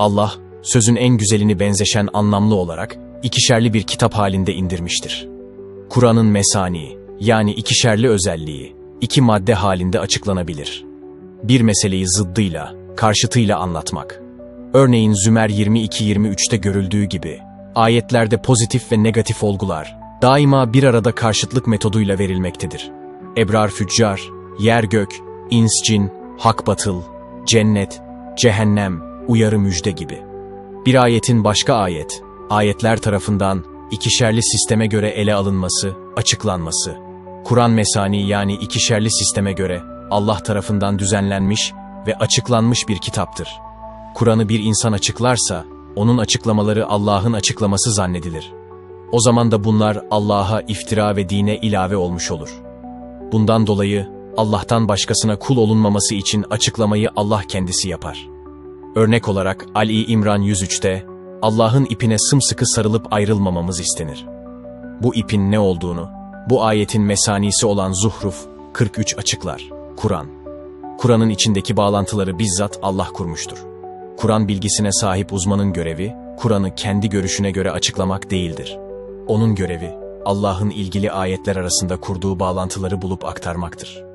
Allah, sözün en güzelini benzeşen anlamlı olarak ikişerli bir kitap halinde indirmiştir. Kur'an'ın mesani, yani ikişerli özelliği, iki madde halinde açıklanabilir. Bir meseleyi zıddıyla, karşıtıyla anlatmak. Örneğin Zümer 22-23'te görüldüğü gibi, ayetlerde pozitif ve negatif olgular, daima bir arada karşıtlık metoduyla verilmektedir. Ebrar füccar, yer gök, ins cin, hak batıl, cennet, cehennem, uyarı müjde gibi. Bir ayetin başka ayet, ayetler tarafından ikişerli sisteme göre ele alınması, açıklanması. Kur'an mesani yani ikişerli sisteme göre Allah tarafından düzenlenmiş ve açıklanmış bir kitaptır. Kur'an'ı bir insan açıklarsa, onun açıklamaları Allah'ın açıklaması zannedilir. O zaman da bunlar Allah'a iftira ve dine ilave olmuş olur. Bundan dolayı Allah'tan başkasına kul olunmaması için açıklamayı Allah kendisi yapar. Örnek olarak Ali İmran 103'te Allah'ın ipine sımsıkı sarılıp ayrılmamamız istenir. Bu ipin ne olduğunu, bu ayetin mesanisi olan Zuhruf 43 açıklar. Kur'an. Kur'an'ın içindeki bağlantıları bizzat Allah kurmuştur. Kur'an bilgisine sahip uzmanın görevi, Kur'an'ı kendi görüşüne göre açıklamak değildir. Onun görevi, Allah'ın ilgili ayetler arasında kurduğu bağlantıları bulup aktarmaktır.